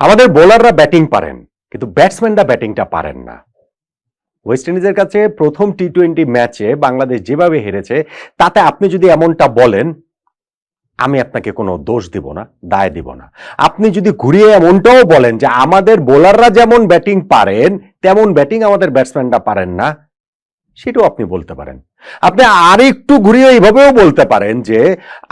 আমাদের বোলাররা ব্যাটিং পারেন, কিন্তু ব্যাটসম্যানরা ব্যাটিংটা পারেন না। ওয়েস্ট ইন্ডিজের কাছে প্রথম টি টোয়েন্টি ম্যাচে বাংলাদেশ যেভাবে হেরেছে, তাতে আপনি যদি এমনটা বলেন, আমি আপনাকে কোনো দোষ দিব না, দায় দিব না। আপনি যদি ঘুরিয়ে এমনটাও বলেন যে আমাদের বোলাররা যেমন ব্যাটিং পারেন, তেমন ব্যাটিং আমাদের ব্যাটসম্যানরা পারেন না সেটাও আপনি বলতে পারেন। আপনি আরেকটু ঘুরিয়ে এইভাবেও বলতে পারেন যে,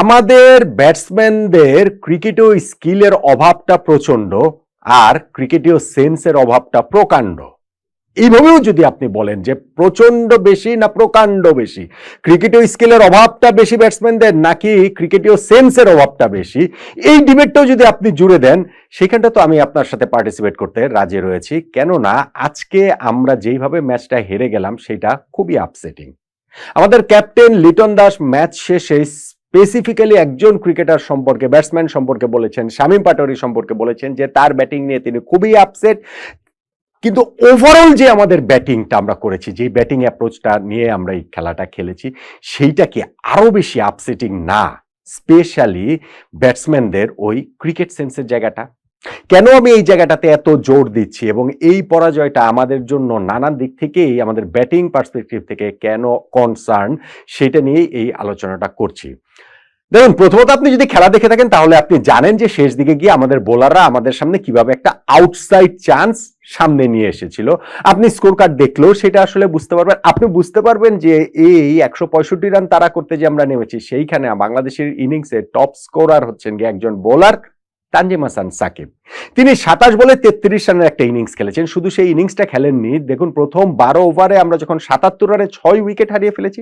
আমাদের ব্যাটসম্যানদের ক্রিকেটেও স্কিলের অভাবটা প্রচণ্ড আর ক্রিকেটীয় সেন্সের অভাবটা প্রকাণ্ড। এইভাবেও যদি আপনি বলেন যে প্রচণ্ড বেশি না প্রকাণ্ড বেশি, ক্রিকেটীয় স্কিলের অভাবটা বেশি ব্যাটসম্যানদের নাকি ক্রিকেটীয় সেন্সের অভাবটা বেশি, এই ডিবেটটাও যদি আপনি জুড়ে দেন, সেখানটা তো আমি আপনার সাথে পার্টিসিপেট করতে রাজি রয়েছি। কেননা আজকে আমরা যেইভাবে ম্যাচটা হেরে গেলাম, সেটা খুবই আপসেটিং আমাদের ক্যাপ্টেন লিটন দাস ম্যাচ শেষে স্পেসিফিক্যালি একজন ক্রিকেটার সম্পর্কে ব্যাটসম্যান সম্পর্কে বলেছেন, শামীম পাটোয়ারি সম্পর্কে বলেছেন যে তার ব্যাটিং নিয়ে তিনি খুবই আপসেট কিন্তু ওভারঅল যে আমাদের ব্যাটিংটা আমরা করেছি, যে ব্যাটিং অ্যাপ্রোচটা নিয়ে আমরা এই খেলাটা খেলেছি সেইটা কি আরও বেশি আপসেটিং না স্পেশালি ব্যাটসম্যানদের ওই ক্রিকেট সেন্সের জায়গাটা। কেন আমি এই জায়গাটাতে এত জোর দিচ্ছি এবং এই পরাজয়টা আমাদের জন্য নানান দিক থেকেই, আমাদের ব্যাটিং পার্সপেক্টিভ থেকে কেন কনসার্ন সেটা নিয়েই এই আলোচনাটা করছি। দেখুন, প্রথমত আপনি যদি খেলা দেখে থাকেন, তাহলে আপনি জানেন যে শেষ দিকে গিয়ে আমাদের বোলাররা আমাদের সামনে কীভাবে একটা আউটসাইড চান্স সামনে নিয়ে এসেছিল। আপনি স্কোর কার্ড দেখলেও সেটা আসলে বুঝতে পারবেন। আপনি বুঝতে পারবেন যে এই একশো পঁয়ষট্টি রান তারা করতে যে আমরা নেমেছি, সেইখানে বাংলাদেশের ইনিংসে টপ স্কোরার হচ্ছেন গিয়ে একজন বোলার তানজিম হাসান সাকিব। তিনি সাতাশ বলে তেত্রিশ রানের একটা ইনিংস খেলেছেন। শুধু সেই ইনিংসটা খেলেননি। দেখুন, প্রথম বারো ওভারে আমরা যখন সাতাত্তর রানে ছয় উইকেট হারিয়ে ফেলেছি,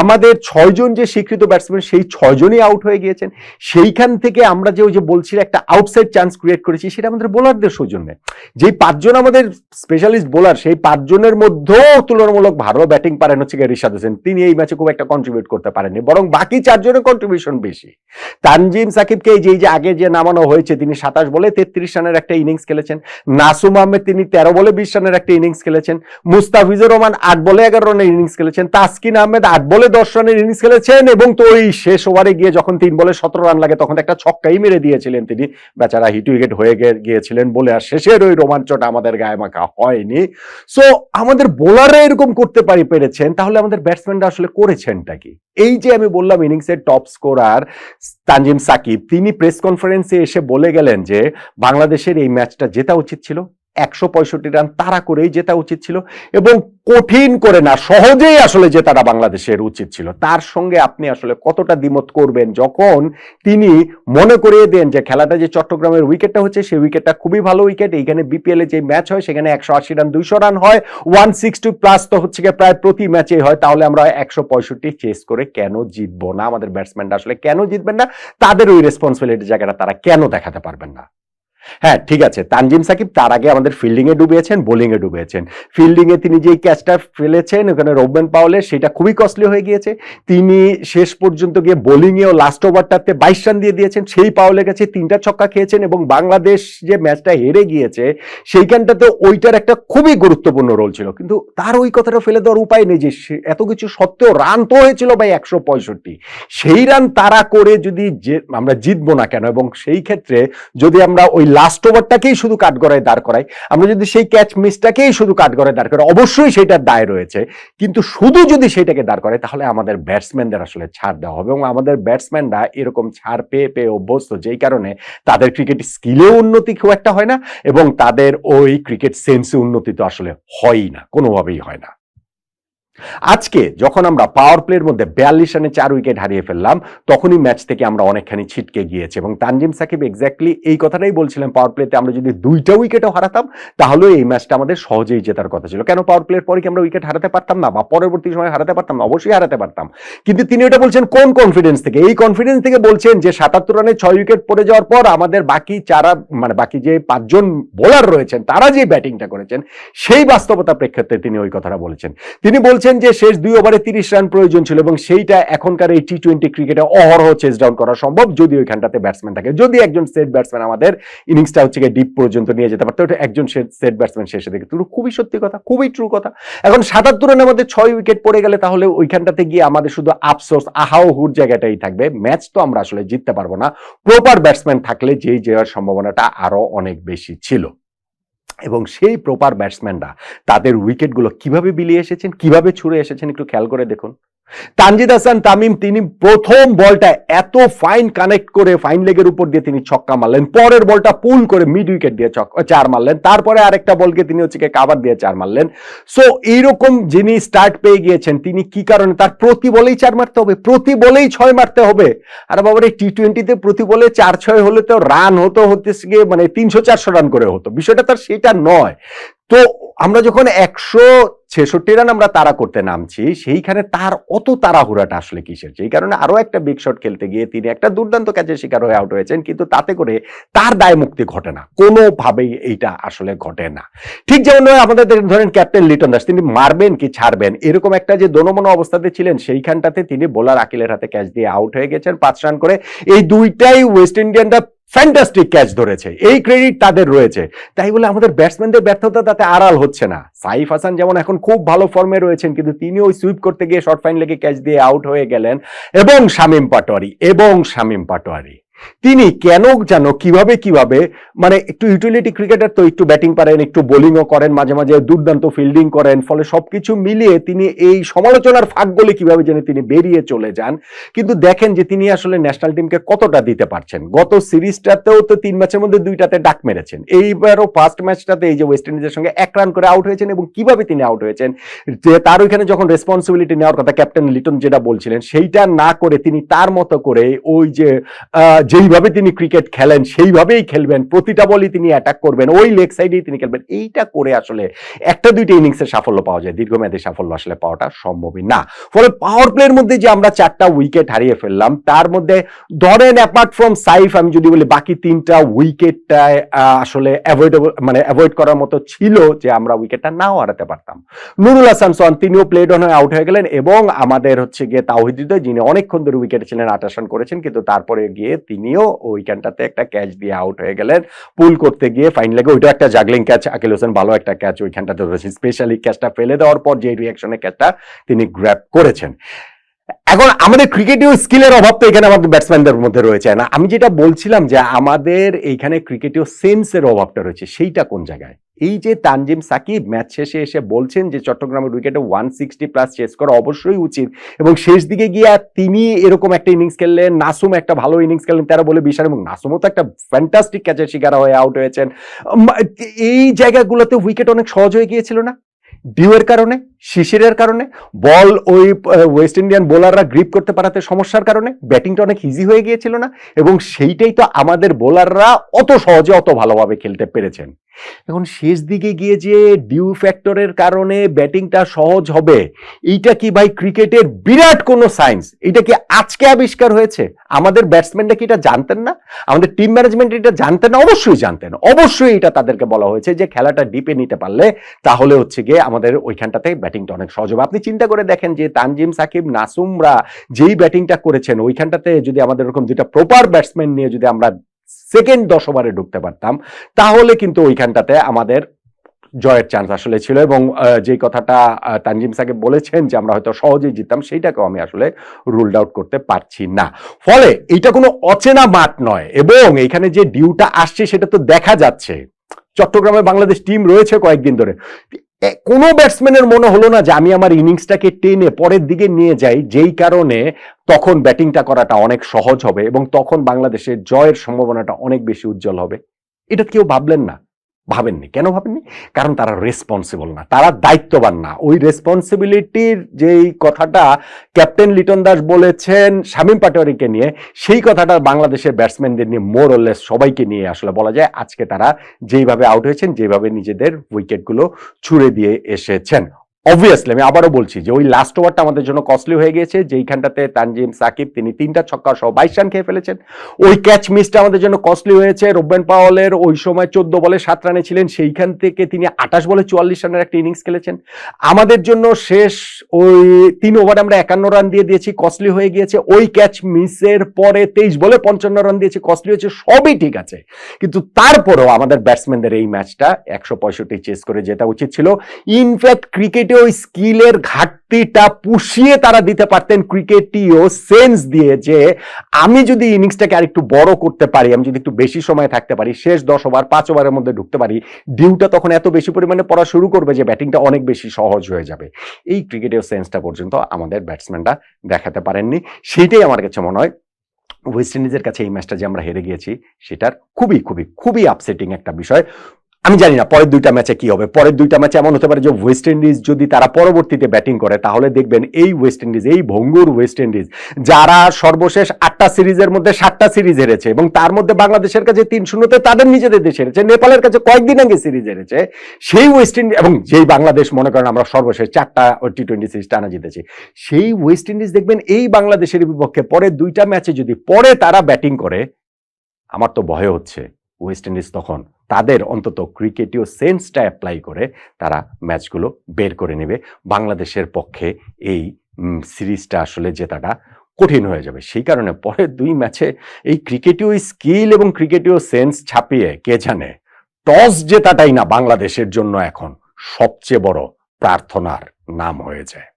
আমাদের ছয়জন যে স্বীকৃত ব্যাটসম্যান, সেই ছয়জনই আউট হয়ে গিয়েছেন। সেইখান থেকে আমরা যে ওই যে বলছি একটা আউটসাইড চান্স ক্রিয়েট করেছি, সেটা আমাদের বোলারদের সৌজন্যে। যেই পাঁচজন আমাদের স্পেশালিস্ট বোলার, সেই পাঁচজনের মধ্যেও তুলনামূলক ভালো ব্যাটিং পারেন হচ্ছে রিশাদ হোসেন। তিনি এই ম্যাচে খুব একটা কন্ট্রিবিউট করতে পারেননি, বরং বাকি চারজনের কন্ট্রিবিউশন বেশি। তানজিম সাকিবকে এই যে আগে যে নামানো হয়েছে তিনি সাতাশ বলে তেত্রিশ রানের একটা ইনিংস খেলেছেন। নাসুম আহমেদ, তিনি তেরো বলে বিশ রানের একটা ইনিংস খেলেছেন। মুস্তাফিজুর রহমান, আট বলে এগারো রানের ইনিংস খেলেছেন। তাসকিন আহমেদ, আট বলে দশ রানের ইনিংস খেলেছেন এবং তো ওই শেষ ওভারে গিয়ে যখন তিন বলে সতেরো রান লাগে, তখন একটা ছক্কাই মেরে দিয়েছিলেন তিনি। বেচারা হিট উইকেট হয়ে গিয়েছিলেন বলে আর শেষের ওই রোমাঞ্চটা আমাদের গায়ে মাখা হয়নি। সো আমাদের বোলাররা এরকম করতে পারি পেরেছেন, তাহলে আমাদের ব্যাটসম্যানরা আসলে করেছেনটা কি? এই যে আমি বললাম ইনিংসের টপ স্কোরার তানজিম সাকিব, তিনি প্রেস কনফারেন্সে এসে বলে গেলেন যে বাংলাদেশের এই ম্যাচটা জেতা উচিত ছিল। একশো পঁয়ষট্টি রান তারা করেই জেতা উচিত ছিল এবং কঠিন করে না, সহজেই আসলে জেতাটা বাংলাদেশের উচিত ছিল। তার সঙ্গে আপনি আসলে কতটা দ্বিমত করবেন যখন তিনি মনে করিয়ে দেন যে খেলাটা যে চট্টগ্রামের উইকেটটা হচ্ছে, সেই উইকেটটা খুবই ভালো উইকেট। এইখানে বিপিএল এ যে ম্যাচ হয়, সেখানে একশো আশি রান, দুইশো রান হয়। ওয়ান সিক্সটি প্লাস তো হচ্ছে গিয়ে প্রায় প্রতি ম্যাচে হয়। তাহলে আমরা একশো পঁয়ষট্টি চেস করে কেন জিতবো না? আমাদের ব্যাটসম্যানরা আসলে কেন জিতবেন না? তাদের ওই রেসপন্সিবিলিটি জায়গাটা তারা কেন দেখাতে পারবেন না? হ্যাঁ ঠিক আছে। তানজিম সাকিব তার আগে আমাদের ফিল্ডিং এ ডুবিয়েছেন বোলিং এ ডুবিয়েছেন। ফিল্ডিং এ তিনি যেই ক্যাচটা ফেলেছেন, ওখানে রোবমেন পাওলের, সেটা খুবই কস্টলি হয়ে গিয়েছে। তিনি শেষ পর্যন্ত গিয়ে বোলিং এও লাস্ট ওভারটাতে বাইশ রান দিয়ে দিয়েছেন, সেই পাওলের কাছে তিনটা ছক্কা খেয়েছেন এবং বাংলাদেশ যে ম্যাচটা হেরে গিয়েছে, সেইখানটাতে ওইটার একটা খুবই গুরুত্বপূর্ণ রোল ছিল। কিন্তু তার ওই কথাটা ফেলে দেওয়ার উপায় নেই যে এত কিছু সত্ত্বেও রান তো হয়েছিল ভাই একশো পঁয়ষট্টি। সেই রান তারা করে যদি যে- আমরা জিতবো না কেন? এবং সেই ক্ষেত্রে যদি আমরা ওই লাস্ট ওভারটাকেই শুধু কাঠগড়ায় দাঁড় করাই আমরা যদি সেই ক্যাচ মিসটাকেই শুধু কাঠগড়ায় দাঁড় করাই অবশ্যই সেটার দায় রয়েছে। কিন্তু শুধু যদি সেটাকে দাঁড় করাই তাহলে আমাদের ব্যাটসম্যানদের আসলে ছাড় দেওয়া হবে এবং আমাদের ব্যাটসম্যানরা এরকম ছাড় পেয়ে পেয়ে অভ্যস্ত, যেই কারণে তাদের ক্রিকেট স্কিলেও উন্নতি খুব একটা হয় না এবং তাদের ওই ক্রিকেট সেন্সে উন্নতি তো আসলে হয়ই না, কোনোভাবেই হয় না। আজকে যখন আমরা পাওয়ার প্লের মধ্যে বিয়াল্লিশ রানে চার উইকেট হারিয়ে ফেললাম, তখনই ম্যাচ থেকে আমরা অনেকখানি ছিটকে গিয়েছি এবং তানজিম সাকিব এক্স্যাক্টলি এই কথাটাই বলছিলেন পাওয়ার প্লেতে আমরা যদি দুইটা উইকেটও হারাতাম, তাহলে এই ম্যাচটা আমাদের সহজেই জেতার কথা ছিল। কেন পাওয়ার প্লের পরে কি আমরা উইকেট হারাতে পারতাম না বা পরবর্তী সময় হারাতে পারতাম না? অবশ্যই হারাতে পারতাম। কিন্তু তিনি এটা বলছেন, কোন কনফিডেন্স থেকে? এই কনফিডেন্স থেকে বলছেন যে সাতাত্তর রানে ছয় উইকেট পড়ে যাওয়ার পর আমাদের বাকি চারা মানে বাকি যে পাঁচজন বোলার রয়েছেন, তারা যে ব্যাটিংটা করেছেন, সেই বাস্তবতা প্রেক্ষিতে তিনি ওই কথাটা বলেছেন। তিনি বলছেন বলেছেন যে শেষ দুই ওভারে তিরিশ রান প্রয়োজন ছিল এবং সেইটা এখনকার এই টি টোয়েন্টি ক্রিকেটে অহরহ চেস ডাউন করা সম্ভব। যদি ওইখানটাতে ব্যাটসম্যান থাকে, যদি একজন সেট ব্যাটসম্যান আমাদের ইনিংসটা হচ্ছে গিয়ে ডিপ পর্যন্ত নিয়ে যেতে পারতো একজন সেট ব্যাটসম্যান শেষে দেখে তো খুবই সত্যি কথা, খুবই ট্রু কথা। এখন সাতাত্তর রানের মধ্যে ছয় উইকেট পড়ে গেলে তাহলে ওইখানটাতে গিয়ে আমাদের শুধু আফসোস আহাও হুর জায়গাটাই থাকবে। ম্যাচ তো আমরা আসলে জিততে পারব না। প্রপার ব্যাটসম্যান থাকলে যেই যাওয়ার সম্ভাবনাটা আরও অনেক বেশি ছিল। এবং সেই প্রপার ব্যাটসম্যানরা তাদের উইকেটগুলো কীভাবে বিলিয়ে এসেছেন, কীভাবে ছুড়ে এসেছেন একটু খেয়াল করে দেখুন। তানজিদ হাসান তামিম তিনি প্রথম বলটা এত ফাইন কানেক্ট করে ফাইন লেগের উপর দিয়ে তিনি ছক্কা মারলেন। পরের বলটা পুল করে মিড উইকেট দিয়ে চার মারলেন। তারপরে আরেকটা বলকে তিনি হচ্ছে কাভার দিয়ে চার মারলেন। সো এইরকম যিনি স্টার্ট পেয়ে গিয়েছেন, তিনি কি কারণে? তার প্রতি বলেই চার মারতে হবে। প্রতি বলেই ছয় মারতে হবে। আর বাবার এই টি টোয়েন্টিতে প্রতি বলে চার ছয় হলে তো রান হতো হতে গিয়ে মানে তিনশো চারশো রান করে হতো। বিষয়টা তার সেটা নয়। তো আমরা যখন একশো ছেষট্টি রান আমরা তারা করতে নামছি, সেইখানে তার অত তাড়াহুড়াটা আসলে কিসের? সেই কারণে আরও একটা বিগ শট খেলতে গিয়ে তিনি একটা দুর্দান্ত ক্যাচের শিকার হয়ে আউট হয়েছেন, কিন্তু তাতে করে তার দায় মুক্তি ঘটে না। কোনোভাবেই এইটা আসলে ঘটে না। ঠিক যেমন আমাদের ধরেন ক্যাপ্টেন লিটন দাস, তিনি মারবেন কি ছাড়বেন? এরকম একটা যে দোনমনো অবস্থাতে ছিলেন, সেইখানটাতে তিনি বোলার আকিলের হাতে ক্যাচ দিয়ে আউট হয়ে গেছেন, পাঁচ রান করে। এই দুইটাই ওয়েস্ট ইন্ডিয়ানরা ফ্যান্টাস্টিক ক্যাচ ধরেছে। এই ক্রেডিট তাদের রয়েছে। তাই বলে আমাদের ব্যাটসম্যানদের ব্যর্থতা তাতে আড়াল হচ্ছে না। সাইফ হাসান যেমন এখন খুব ভালো ফর্মে রয়েছেন, কিন্তু তিনি ওই সুইপ করতে গিয়ে শর্ট ফাইন লেগে ক্যাচ দিয়ে আউট হয়ে গেলেন। এবং শামীম পাটোয়ারি, এবং শামীম পাটোয়ারি। তিনি কেন যেন কীভাবে কীভাবে মানে একটু ইউটিলিটি ক্রিকেটার তো একটু ব্যাটিং পারেন, একটু বোলিংও করেন, মাঝে মাঝে দুর্দান্ত ফিল্ডিং করেন, ফলে সবকিছু মিলিয়ে তিনি এই সমালোচনার ফাঁকগুলি কীভাবে যেন তিনি বেরিয়ে চলে যান। কিন্তু দেখেন যে তিনি আসলে ন্যাশনাল টিমকে কতটা দিতে পারছেন। গত সিরিজটাতেও তো তিন ম্যাচের মধ্যে দুইটাতে ডাক মেরেছেন। এইবারও ফার্স্ট ম্যাচটাতে এই যে ওয়েস্ট ইন্ডিজের সঙ্গে এক রান করে আউট হয়েছেন এবং কীভাবে তিনি আউট হয়েছেন, যে তার ওইখানে যখন রেসপন্সিবিলিটি নেওয়ার কথা ক্যাপ্টেন লিটন যেটা বলছিলেন, সেইটা না করে তিনি তার মতো করে ওই যে যেইভাবে তিনি ক্রিকেট খেলেন, সেইভাবেই খেলবেন। প্রতিটা বলই তিনি অ্যাটাক করবেন। ওই লেগ সাইডেই তিনি খেলবেন। এইটা করে আসলে একটা দুইটা ইনিংসের সাফল্য পাওয়া যায়। দীর্ঘমেয়াদী সাফল্য আসলে পাওয়াটা সম্ভবই না। ফলে পাওয়ার প্লের মধ্যে যে আমরা চারটা উইকেট হারিয়ে ফেললাম, তার মধ্যে ধরেন অ্যাপার্ট ফ্রম সাইফ, আমি যদি বলি বাকি তিনটা উইকেটটায় আসলে অ্যাভয়েডেবল মানে অ্যাভয়েড করার মতো ছিল যে আমরা উইকেটটা নাও হারাতে পারতাম। নুরুল হাসান সোহান, তিনিও প্লেড অন হয়ে আউট হয়ে গেলেন এবং আমাদের হচ্ছে গিয়ে তাওহিদ যিনি অনেকক্ষণ ধরে উইকেটে ছিলেন আঠাশ রান করেছেন, কিন্তু তারপরে গিয়ে তিনিও ওইখানটাতে একটা ক্যাচ দিয়ে আউট হয়ে গেলেন। পুল করতে গিয়ে ফাইনালে ওইটা একটা জাগলিং ক্যাচ আকিল হোসেন ভালো একটা ক্যাচ ওইখানটাতে ধরেছেন। স্পেশালি ক্যাচটা ফেলে দেওয়ার পর যে রিয়াকশনের ক্যাচটা তিনি গ্র্যাপ করেছেন। এখন আমাদের ক্রিকেটীয় স্কিলের অভাব তো এখানে আমাদের ব্যাটসম্যানদের মধ্যে রয়েছে। না, আমি যেটা বলছিলাম যে আমাদের এইখানে ক্রিকেটীয় সেন্সের অভাবটা রয়েছে, সেইটা কোন জায়গায়? এই যে তানজিম সাকিব ম্যাচ শেষে এসে বলছেন যে চট্টগ্রামের উইকেটে ওয়ান সিক্সটি প্লাস চেস করা অবশ্যই উচিত এবং শেষ দিকে গিয়ে তিনি এরকম একটা ইনিংস খেললেন, নাসুম একটা ভালো ইনিংস খেললেন, তারা বলে বিশাল এবং নাসুমও তো একটা ফ্যান্টাস্টিক ক্যাচের শিকার হয়ে আউট হয়েছেন। এই জায়গাগুলোতে উইকেট অনেক সহজ হয়ে গিয়েছিল না? ডিউয়ের কারণে? শিশিরের কারণে, বল ওই ওয়েস্ট ইন্ডিয়ান বোলাররা গ্রিপ করতে পারাতে সমস্যার কারণে ব্যাটিংটা অনেক ইজি হয়ে গিয়েছিল না এবং সেইটাই তো আমাদের বোলাররা অত সহজে অত ভালোভাবে খেলতে পেরেছেন। এখন শেষ দিকে গিয়ে যে ডিউ ফ্যাক্টরের কারণে ব্যাটিংটা সহজ হবে, এইটা কি ভাই ক্রিকেটের বিরাট কোনো সায়েন্স এটা কি আজকে আবিষ্কার হয়েছে? আমাদের ব্যাটসম্যানরা কি এটা জানতেন না? আমাদের টিম ম্যানেজমেন্ট এটা জানতেন না? অবশ্যই জানতেন। অবশ্যই এটা তাদেরকে বলা হয়েছে যে খেলাটা ডিপে নিতে পারলে তাহলে হচ্ছে গিয়ে আমাদের ওইখানটাতে ব্যাটিংটা অনেক সহজ হবে। আপনি চিন্তা করে দেখেন যে তানজিম সাকিব, নাসুমরা যেই ব্যাটিংটা করেছেন, ওইখানটাতে যদি আমাদের এরকম দুইটা প্রপার ব্যাটসম্যান নিয়ে যদি আমরা সেকেন্ড দশ ওভারে ঢুকতে পারতাম, তাহলে কিন্তু ওইখানটাতে আমাদের জয়ের চান্স আসলে ছিল এবং যে কথাটা তানজিম সাহেব বলেছেন যে আমরা হয়তো সহজেই জিততাম, সেইটাকেও আমি আসলে রুলড আউট করতে পারছি না। ফলে এটা কোনো অচেনা মাঠ নয় এবং এখানে যে ডিউটা আসছে, সেটা তো দেখা যাচ্ছে। চট্টগ্রামে বাংলাদেশ টিম রয়েছে কয়েকদিন ধরে। কোনো ব্যাটসম্যানের মনে হলো না যে আমি আমার ইনিংসটাকে টেনে পরের দিকে নিয়ে যাই, যেই কারণে তখন ব্যাটিংটা করাটা অনেক সহজ হবে এবং তখন বাংলাদেশের জয়ের সম্ভাবনাটা অনেক বেশি উজ্জ্বল হবে। এটা কেউ ভাবলেন না। ভাবেননি। কেন ভাবেননি? কারণ তারা রেসপন্সিবল না। তারা দায়িত্ববান না। ওই রেসপন্সিবিলিটির যেই কথাটা ক্যাপ্টেন লিটন দাস বলেছেন শামীম পাটোয়ারিকে নিয়ে, সেই কথাটা বাংলাদেশের ব্যাটসম্যানদের নিয়ে মোর ওলেস সবাইকে নিয়ে আসলে বলা যায়, আজকে তারা যেইভাবে আউট হয়েছেন যেভাবে নিজেদের উইকেটগুলো ছুড়ে দিয়ে এসেছেন। অবভিয়াসলি আমি আবারও বলছি যে ওই লাস্ট ওভারটা আমাদের জন্য কস্টলি হয়ে গিয়েছে, যেইখানটাতে তানজিম, সাকিব, তিনি তিনটা ছক্কা সহ বাইশ রান খেয়ে ফেলেছেন। ওই ক্যাচ মিসটা আমাদের জন্য কস্টলি হয়েছে। রোবেন পাওয়ালের ওই সময় চোদ্দ বলে সাত রানে ছিলেন, সেইখান থেকে তিনি আঠাশ বলে চুয়াল্লিশ রানের একটা ইনিংস খেলেছেন। আমাদের জন্য শেষ ওই তিন ওভারে আমরা একান্ন রান দিয়ে দিয়েছি কস্টলি হয়ে গিয়েছে। ওই ক্যাচ মিসের পরে তেইশ বলে পঞ্চান্ন রান দিয়েছি কস্টলি হয়েছে, সবই ঠিক আছে। কিন্তু তারপরেও আমাদের ব্যাটসম্যানদের এই ম্যাচটা একশো পঁয়ষট্টি চেস করে জেতা উচিত ছিল। ইনফ্যাক্ট ক্রিকেটে ওই স্কিলের ঘাটতিটা পুষিয়ে তারা দিতে পারতেন ক্রিকেটীয় সেন্স দিয়ে যে আমি যদি ইনিংসটাকে আর একটু বড় করতে পারি, আমি যদি একটু বেশি সময় থাকতে পারি, শেষ দশ ওভার, পাঁচ ওভারের মধ্যে ঢুকতে পারি, ডিউটা তখন এত বেশি পরিমাণে পড়া শুরু করবে যে ব্যাটিংটা অনেক বেশি সহজ হয়ে যাবে। এই ক্রিকেটীয় সেন্সটা পর্যন্ত আমাদের ব্যাটসম্যানরা দেখাতে পারেননি। সেটাই আমার কাছে মনে হয় ওয়েস্ট ইন্ডিজের কাছে এই ম্যাচটা যে আমরা হেরে গিয়েছি, সেটার খুবই খুবই খুবই আপসেটিং একটা বিষয়। আমি জানি না, পরের দুইটা ম্যাচে কি হবে। পরের দুইটা ম্যাচে এমন হতে পারে যে ওয়েস্ট ইন্ডিজ যদি তারা পরবর্তীতে ব্যাটিং করে, তাহলে দেখবেন এই ওয়েস্ট ইন্ডিজ এই ভঙ্গুর ওয়েস্ট ইন্ডিজ যারা সর্বশেষ আটটা সিরিজের মধ্যে সাতটা সিরিজ হেরেছে এবং তার মধ্যে বাংলাদেশের কাছে তিন শূন্যতে তাদের নিজেদের দেশে হেরেছে, নেপালের কাছে কয়েকদিন আগে সিরিজ হেরেছে, সেই ওয়েস্ট ইন্ডিজ এবং যেই বাংলাদেশ, মনে করেন আমরা সর্বশেষ চারটা টি টোয়েন্টি সিরিজ টানা জিতেছি, সেই ওয়েস্ট ইন্ডিজ দেখবেন এই বাংলাদেশের বিপক্ষে পরের দুইটা ম্যাচে যদি পরে তারা ব্যাটিং করে, আমার তো ভয় হচ্ছে ওয়েস্ট ইন্ডিজ তখন। তাদের অন্তত ক্রিকেটীয় সেন্সটা অ্যাপ্লাই করে তারা ম্যাচগুলো বের করে নেবে। বাংলাদেশের পক্ষে এই সিরিজটা আসলে জেতাটা কঠিন হয়ে যাবে। সেই কারণে পরের দুই ম্যাচে এই ক্রিকেটীয় স্কিল এবং ক্রিকেটীয় সেন্স ছাপিয়ে কে জানে? টস জেতাটাই না বাংলাদেশের জন্য এখন সবচেয়ে বড় প্রার্থনার নাম হয়ে যায়।